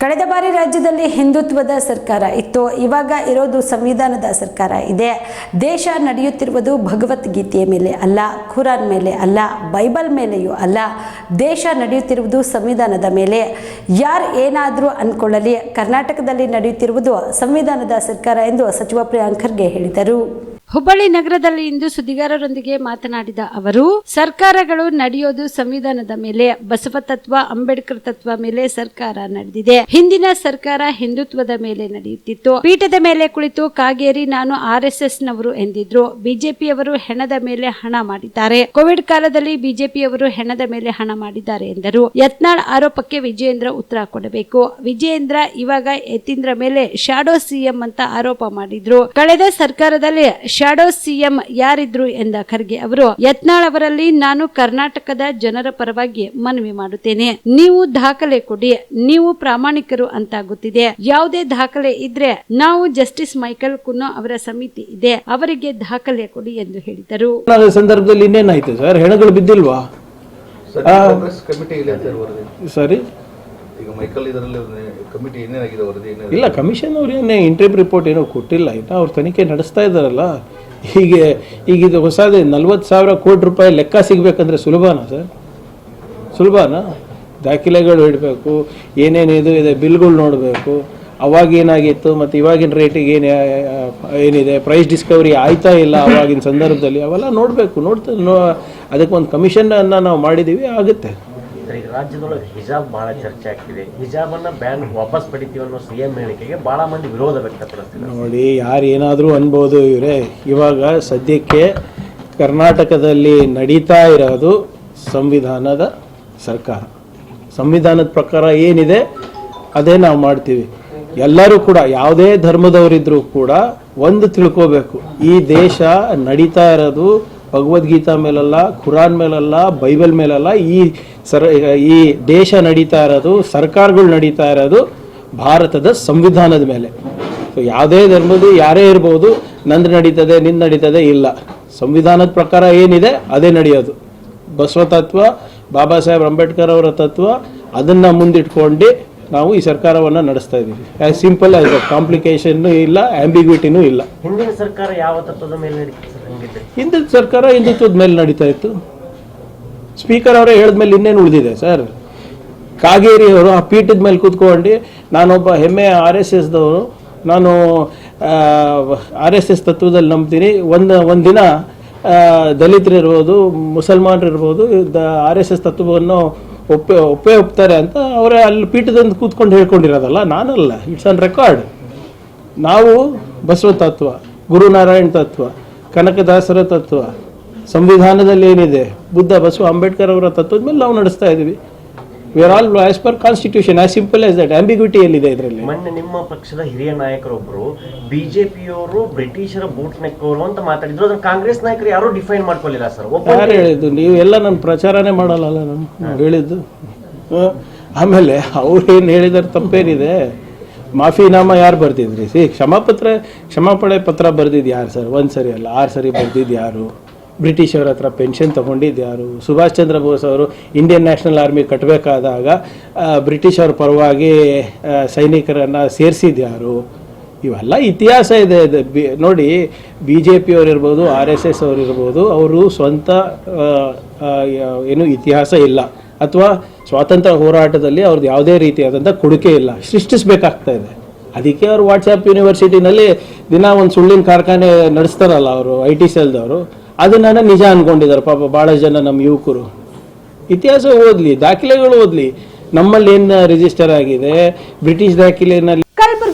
ಕಳೆದ ಬಾರಿ ರಾಜ್ಯದಲ್ಲಿ ಹಿಂದುತ್ವದ ಸರ್ಕಾರ ಇತ್ತು. ಇವಾಗ ಇರೋದು ಸಂವಿಧಾನದ ಸರ್ಕಾರ ಇದೆ. ದೇಶ ನಡೆಯುತ್ತಿರುವುದು ಭಗವದ್ಗೀತೆಯ ಮೇಲೆ ಅಲ್ಲ, ಖುರಾನ್ ಮೇಲೆ ಅಲ್ಲ, ಬೈಬಲ್ ಮೇಲೆಯೂ ಅಲ್ಲ. ದೇಶ ನಡೆಯುತ್ತಿರುವುದು ಸಂವಿಧಾನದ ಮೇಲೆ. ಯಾರು ಏನಾದರೂ ಅಂದ್ಕೊಳ್ಳಲಿ, ಕರ್ನಾಟಕದಲ್ಲಿ ನಡೆಯುತ್ತಿರುವುದು ಸಂವಿಧಾನದ ಸರ್ಕಾರ ಎಂದು ಸಚಿವ ಪ್ರಿಯಾಂಕ್ ಖರ್ಗೆ ಹೇಳಿದರು. ಹುಬ್ಬಳ್ಳಿ ನಗರದಲ್ಲಿ ಇಂದು ಸುದ್ದಿಗಾರರೊಂದಿಗೆ ಮಾತನಾಡಿದ ಅವರು, ಸರ್ಕಾರಗಳು ನಡೆಯೋದು ಸಂವಿಧಾನದ ಮೇಲೆ, ಬಸವ ತತ್ವ, ಅಂಬೇಡ್ಕರ್ ತತ್ವ ಮೇಲೆ ಸರ್ಕಾರ ನಡೆದಿದೆ. ಹಿಂದಿನ ಸರ್ಕಾರ ಹಿಂದುತ್ವದ ಮೇಲೆ ನಡೆಯುತ್ತಿತ್ತು. ಪೀಠದ ಮೇಲೆ ಕುಳಿತು ಕಾಗೇರಿ ನಾನು ಆರ್ ಎಸ್ ಎಸ್ ನವರು ಎಂದಿದ್ರು. ಬಿಜೆಪಿಯವರು ಹೆಣದ ಮೇಲೆ ಹಣ ಮಾಡಿದ್ದಾರೆ. ಕೋವಿಡ್ ಕಾಲದಲ್ಲಿ ಬಿಜೆಪಿಯವರು ಹೆಣದ ಮೇಲೆ ಹಣ ಮಾಡಿದ್ದಾರೆ ಎಂದರು. ಯತ್ನಾಳ್ ಆರೋಪಕ್ಕೆ ವಿಜಯೇಂದ್ರ ಉತ್ತರ ಕೊಡಬೇಕು. ವಿಜಯೇಂದ್ರ ಇವಾಗ ಯತೀಂದ್ರ ಮೇಲೆ ಶಾಡೋ ಸಿಎಂ ಅಂತ ಆರೋಪ ಮಾಡಿದ್ರು. ಕಳೆದ ಸರ್ಕಾರದಲ್ಲಿ ಶಾಡೋ ಸಿಎಂ ಯಾರಿದ್ರು ಎಂದ ಖರ್ಗೆ ಅವರು ಯತ್ನಾಳ್ ಅವರಲ್ಲಿ ನಾನು ಕರ್ನಾಟಕದ ಜನರ ಪರವಾಗಿ ಮನವಿ ಮಾಡುತ್ತೇನೆ. ನೀವು ದಾಖಲೆ ಕೊಡಿ ನೀವು ಪ್ರಾಮಾಣಿಕರು ಅಂತ ಗೊತ್ತಿದೆ. ಯಾವುದೇ ದಾಖಲೆ ಇದ್ರೆ ನಾವು ಜಸ್ಟಿಸ್ ಮೈಕಲ್ ಕುನ್ನೋ ಅವರ ಸಮಿತಿ ಇದೆ ಅವರಿಗೆ ದಾಖಲೆ ಕೊಡಿ ಎಂದು ಹೇಳಿದರು. ಸಂದರ್ಭದಲ್ಲಿ ಇನ್ನೇನಾಯ್ತು ಸರ್? ಹೆಣಗಳು ಬಿದ್ದಿಲ್ವಾ? ಸರ್. ಇಲ್ಲ ಕಮಿಷನ್ ಅವ್ರು ಏನೇ ಇಂಟ್ರಿಮ್ ರಿಪೋರ್ಟ್ ಏನೋ ಕೊಟ್ಟಿಲ್ಲ ಇನ್ನು ಅವ್ರು ತನಿಖೆ ನಡೆಸ್ತಾ ಇದ್ದಾರಲ್ಲ, ಹೀಗೆ ಈಗ ಇದು ಹೊಸದೇ ನಲ್ವತ್ತು ಸಾವಿರ ಕೋಟಿ ರೂಪಾಯಿ ಲೆಕ್ಕ ಸಿಗಬೇಕಂದ್ರೆ ಸುಲಭನಾ ಸರ್? ಸುಲಭನಾ? ದಾಖಲೆಗಳು ಇಡಬೇಕು, ಏನೇನು ಇದು ಇದೆ, ಬಿಲ್ಗಳು ನೋಡಬೇಕು, ಅವಾಗ ಏನಾಗಿತ್ತು ಮತ್ತು ಇವಾಗಿನ ರೇಟಿಗೆ ಏನು ಏನಿದೆ ಪ್ರೈಸ್ ಡಿಸ್ಕವರಿ ಆಯ್ತಾ ಇಲ್ಲ ಅವಾಗಿನ ಸಂದರ್ಭದಲ್ಲಿ, ಅವೆಲ್ಲ ನೋಡಬೇಕು, ನೋಡ್ತಾ, ನೋ ಅದಕ್ಕೆ ಒಂದು ಕಮಿಷನ್ನ ನಾವು ಮಾಡಿದ್ದೀವಿ, ಆಗುತ್ತೆ. ಈಗ ರಾಜ್ಯದೊಳಗೆ ಹಿಜಾಬ್ ಬಹಳ ಚರ್ಚೆ ಆಗ್ತಿದೆ. ಹಿಜಾಬ್ ಅನ್ನ ಬ್ಯಾನ್ ವಾಪಸ್ ಪಡಿತೀವಿ ಅನ್ನೋ ಸಿಎಂ ಹೇಳಿಕೆಗೆ ಬಹಳ ಮಂದಿ ವಿರೋಧ ವ್ಯಕ್ತಪಡಿಸ್ತಾರೆ ನೋಡಿ, ಯಾರು ಏನಾದರೂ ಅನ್ಬೋದು ಇವರೇ. ಇವಾಗ ಸದ್ಯಕ್ಕೆ ಕರ್ನಾಟಕದಲ್ಲಿ ನಡೀತಾ ಇರೋದು ಸಂವಿಧಾನದ ಸರ್ಕಾರ. ಸಂವಿಧಾನದ ಪ್ರಕಾರ ಏನಿದೆ, ಅದೇ ನಾವು ಮಾಡ್ತೀವಿ. ಎಲ್ಲರೂ ಕೂಡ, ಯಾವುದೇ ಧರ್ಮದವರಿದ್ರೂ ಕೂಡ ಒಂದು ತಿಳ್ಕೋಬೇಕು. ಈ ದೇಶ ನಡೀತಾ ಇರೋದು ಭಗವದ್ಗೀತಾ ಮೇಲಲ್ಲ, ಖುರಾನ್ ಮೇಲಲ್ಲ, ಬೈಬಲ್ ಮೇಲಲ್ಲ, ಈ ಸರ್ ಈ ದೇಶ ನಡೀತಾ ಇರೋದು, ಸರ್ಕಾರಗಳು ನಡೀತಾ ಇರೋದು ಭಾರತದ ಸಂವಿಧಾನದ ಮೇಲೆ. ಸೊ ಯಾವುದೇ ಧರ್ಮದ ಯಾರೇ ಇರ್ಬೋದು, ನಂದು ನಡೀತದೆ, ನಿಂದು ನಡೀತದೆ ಇಲ್ಲ. ಸಂವಿಧಾನದ ಪ್ರಕಾರ ಏನಿದೆ, ಅದೇ ನಡೆಯೋದು. ಬಸವ ತತ್ವ ಬಾಬಾ ಸಾಹೇಬ್ ಅಂಬೇಡ್ಕರ್ ಅವರ ತತ್ವ, ಅದನ್ನು ಮುಂದಿಟ್ಕೊಂಡು ನಾವು ಈ ಸರ್ಕಾರವನ್ನು ನಡೆಸ್ತಾ ಇದ್ದೀವಿ. ಆ್ಯಸ್ ಸಿಂಪಲ್ ಆಸ್ ಕಾಂಪ್ಲಿಕೇಶನ್ ಇಲ್ಲ ಆಂಬಿಗ್ವಿಟಿನೂ ಇಲ್ಲ. ಹಿಂದಿನ ಸರ್ಕಾರ ಯಾವ ತತ್ವದ ಮೇಲೆ ಹಿಂದಿನ ಸರ್ಕಾರ ಹಿಂದುತ್ವದ ಮೇಲೆ ನಡೀತಾ ಇತ್ತು. ಸ್ಪೀಕರ್ ಅವರೇ ಹೇಳಿದ್ಮೇಲೆ ಇನ್ನೇನು ಉಳಿದಿದೆ, ಸರ್? ಕಾಗೇರಿ ಅವರು ಆ ಪೀಠದ ಮೇಲೆ ಕೂತ್ಕೊಂಡು, ನಾನೊಬ್ಬ ಹೆಮ್ಮೆ ಆರ್ ಎಸ್ ಎಸ್ದವರು ನಾನು ಆರ್ ಎಸ್ ಎಸ್ ತತ್ವದಲ್ಲಿ ನಂಬ್ತೀನಿ. ಒಂದು ಒಂದು ದಿನ ದಲಿತರಿರ್ಬೋದು ಮುಸಲ್ಮಾನರಿರ್ಬೋದು ಆರ್ ಎಸ್ ಎಸ್ ತತ್ವವನ್ನು ಒಪ್ಪೆ, ಒಪ್ಪೇ ಒಪ್ತಾರೆ ಅಂತ ಅವರೇ ಅಲ್ಲಿ ಪೀಠದಂದು ಕೂತ್ಕೊಂಡು ಹೇಳ್ಕೊಂಡಿರೋದಲ್ಲ, ನಾನಲ್ಲ. ಇಟ್ಸ್ ಆನ್ ರೆಕಾರ್ಡ್ ನಾವು ಬಸವ ತತ್ವ, ಗುರುನಾರಾಯಣ ತತ್ವ ಕನಕದಾಸರ ತತ್ವ. ಸಂವಿಧಾನದಲ್ಲಿ ಏನಿದೆ? ಬುದ್ಧ ಬಸವ ಅಂಬೇಡ್ಕರ್ ಅವರ ತತ್ವದ ಮೇಲೆ ನಾವು ನಡೆಸ್ತಾ ಇದ್ದೀವಿ. We are all as per constitution as simple as that ambiguity ಎಲ್ಲಿದೆ ಇದರಲ್ಲಿ? ಮೊನ್ನೆ ನಿಮ್ಮ ಪಕ್ಷದ ಹಿರಿಯ ನಾಯಕರೊಬ್ಬರು ಬಿಜೆಪಿಯವರು ಬ್ರಿಟಿಷರ ಬೂಟ್ ನೆಕ್ಕವರು ಅಂತ ಮಾತಾಡಿದ್ರು. ಅದನ್ನ ಕಾಂಗ್ರೆಸ್ ನಾಯಕರು ಯಾರು ಡಿಫೈನ್ ಮಾಡ್ಕೊಳ್ಳಿಲ್ಲ ಸರ್. ಯಾರು ಹೇಳಿದ್ದು? ನೀವು ಎಲ್ಲ ನನ್ನ ಪ್ರಚಾರನೇ ಮಾಡಲ್ಲ ನಾನು ಹೇಳಿದ್ದು? ಆಮೇಲೆ ಅವ್ರು ಏನು ಹೇಳಿದಾರೆ ತಪ್ಪೇನಿದೆ? ಮಾಫಿನಾಮ ಯಾರು ಬರ್ತಿದ್ರಿ ಸಿ ಕ್ಷಮಾಪತ್ರ ಕ್ಷಮಾಪಣೆ ಪತ್ರ ಬರ್ದಿದ್ದು ಯಾರು ಸರ್? ಒಂದು ಸರಿ ಅಲ್ಲ, ಆರು ಸರಿ ಬರ್ದಿದ್ದು ಯಾರು? ಬ್ರಿಟಿಷ್ ಅವ್ರ ಹತ್ರ ಪೆನ್ಷನ್ ತಗೊಂಡಿದ್ದು ಯಾರು? ಸುಭಾಷ್ ಚಂದ್ರ ಬೋಸ್ ಅವರು ಇಂಡಿಯನ್ ನ್ಯಾಷನಲ್ ಆರ್ಮಿ ಕಟ್ಟಬೇಕಾದಾಗ ಬ್ರಿಟಿಷ್ ಅವ್ರ ಪರವಾಗಿ ಸೈನಿಕರನ್ನು ಸೇರಿಸಿದ್ದು ಯಾರು? ಇವೆಲ್ಲ ಇತಿಹಾಸ ಇದೆ. ಬಿ- ನೋಡಿ, ಬಿ ಜೆ ಪಿ ಅವರಿರ್ಬೋದು ಆರ್ ಎಸ್ ಎಸ್ ಅವರಿರ್ಬೋದು ಅವರು ಸ್ವಂತ ಏನು ಇತಿಹಾಸ ಇಲ್ಲ. ಅಥವಾ ಸ್ವಾತಂತ್ರ್ಯ ಹೋರಾಟದಲ್ಲಿ ಅವ್ರದ್ದು ಯಾವುದೇ ರೀತಿಯಾದಂಥ ಕೊಡುಗೆ ಇಲ್ಲ, ಸೃಷ್ಟಿಸ್ಬೇಕಾಗ್ತಾ ಇದೆ. ಅದಕ್ಕೆ ಅವರು ವಾಟ್ಸಪ್ ಯೂನಿವರ್ಸಿಟಿನಲ್ಲಿ ದಿನ ಒಂದು ಸುಳ್ಳಿನ ಕಾರ್ಖಾನೆ ನಡೆಸ್ತಾರಲ್ಲ ಅವರು ಐ ಟಿ ಸೆಲ್ದವರು, ಅದನ್ನ ನಿಜ ಅನ್ಕೊಂಡಿದ್ದಾರೆ, ಪಾಪ ಭಾಳ ಜನ ನಮ್ಮ ಯುವಕರು. ಇತಿಹಾಸ ಓದಲಿ, ದಾಖಲೆಗಳು ಓದಲಿ. ನಮ್ಮಲ್ಲಿ ಏನು ರಿಜಿಸ್ಟರ್ ಆಗಿದೆ? ಬ್ರಿಟಿಷ್ ದಾಖಲೆಯಲ್ಲಿ